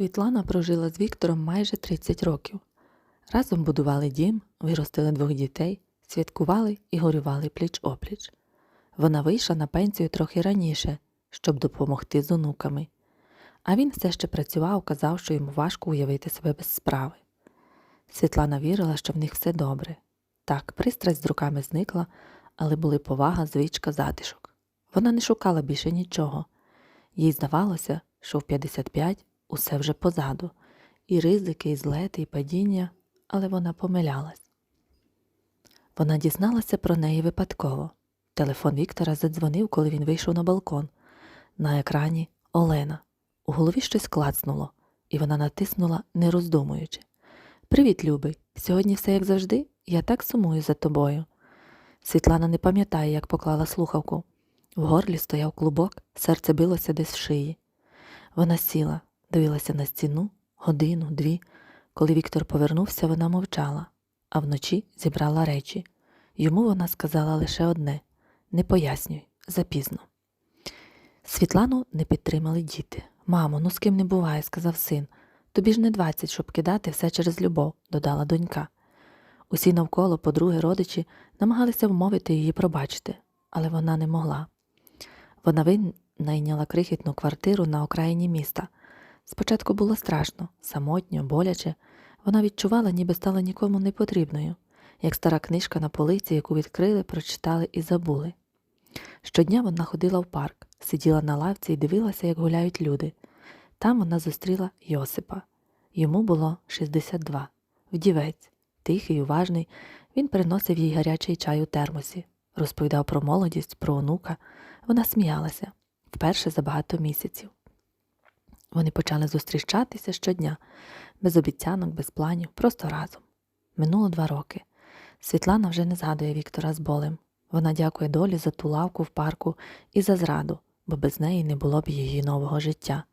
Світлана прожила з Віктором майже 30 років. Разом будували дім, виростили двох дітей, святкували і горювали пліч-опліч. Вона вийшла на пенсію трохи раніше, щоб допомогти з онуками. А він все ще працював, казав, що йому важко уявити себе без справи. Світлана вірила, що в них все добре. Так, пристрасть з руками зникла, але були повага, звичка, затишок. Вона не шукала більше нічого. Їй здавалося, що в 55 усе вже позаду, і ризики, і злети, і падіння, але вона помилялась. Вона дізналася про неї випадково. Телефон Віктора задзвонив, коли він вийшов на балкон. На екрані Олена. У голові щось клацнуло, і вона натиснула, не роздумуючи. Привіт, любий. Сьогодні все як завжди, я так сумую за тобою. Світлана не пам'ятає, як поклала слухавку. В горлі стояв клубок, серце билося десь в шиї. Вона сіла, дивилася на стіну, годину, дві. Коли Віктор повернувся, вона мовчала, а вночі зібрала речі. Йому вона сказала лише одне не пояснюй, запізно. Світлану не підтримали діти. Мамо, ну з ким не буває, сказав син. Тобі ж не двадцять, щоб кидати все через любов, додала донька. Усі навколо, подруги, родичі, намагалися вмовити її пробачити, але вона не могла. Вона винайняла крихітну квартиру на окраїні міста. Спочатку було страшно, самотньо, боляче. Вона відчувала, ніби стала нікому не потрібною, як стара книжка на полиці, яку відкрили, прочитали і забули. Щодня вона ходила в парк, сиділа на лавці і дивилася, як гуляють люди. Там вона зустріла Йосипа. Йому було 62. Вдівець, тихий, уважний, він приносив їй гарячий чай у термосі, розповідав про молодість, про онука. Вона сміялася вперше за багато місяців. Вони почали зустрічатися щодня, без обіцянок, без планів, просто разом. Минуло два роки. Світлана вже не згадує Віктора з болем. Вона дякує долі за ту лавку в парку і за зраду, бо без неї не було б її нового життя.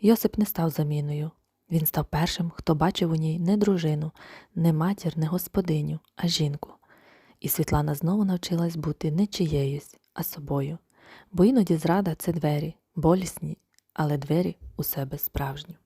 Йосип не став заміною. Він став першим, хто бачив у ній не дружину, не матір, не господиню, а жінку. І Світлана знову навчилась бути не чиєюсь, а собою. Бо іноді зрада це двері, болісні, але двері у себе справжні.